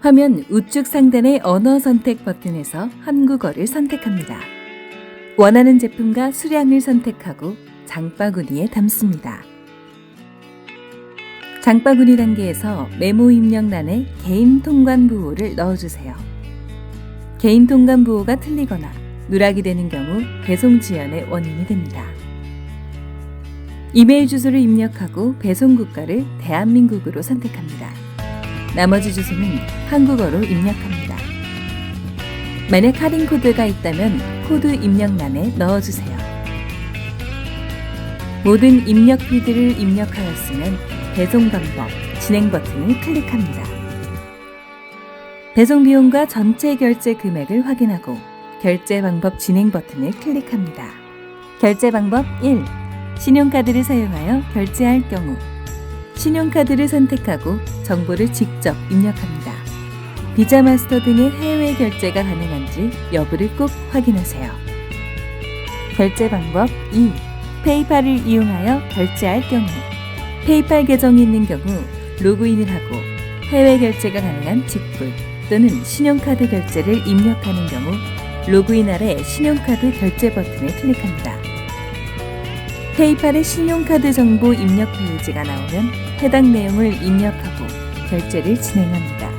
화면 우측 상단의 언어 선택 버튼에서 한국어를 선택합니다. 원하는 제품과 수량을 선택하고 장바구니에 담습니다. 장바구니 단계에서 메모 입력란에 개인 통관 부호를 넣어주세요. 개인 통관 부호가 틀리거나 누락이 되는 경우 배송 지연의 원인이 됩니다. 이메일 주소를 입력하고 배송 국가를 대한민국으로 선택합니다. 나머지 주소는 한국어로 입력합니다. 만약 할인 코드가 있다면 코드 입력란에 넣어주세요. 모든 입력 필드를 입력하였으면 배송 방법, 진행 버튼을 클릭합니다. 배송 비용과 전체 결제 금액을 확인하고 결제 방법 진행 버튼을 클릭합니다. 결제 방법 1. 신용카드를 사용하여 결제할 경우 신용카드를 선택하고 정보를 직접 입력합니다. 비자 마스터 등의 해외 결제가 가능한지 여부를 꼭 확인하세요. 결제 방법 2. 페이팔을 이용하여 결제할 경우 페이팔 계정이 있는 경우 로그인을 하고 해외 결제가 가능한 직불 또는 신용카드 결제를 입력하는 경우 로그인 아래 신용카드 결제 버튼을 클릭합니다. 페이팔의 신용카드 정보 입력 페이지가 나오면 해당 내용을 입력하고 결제를 진행합니다.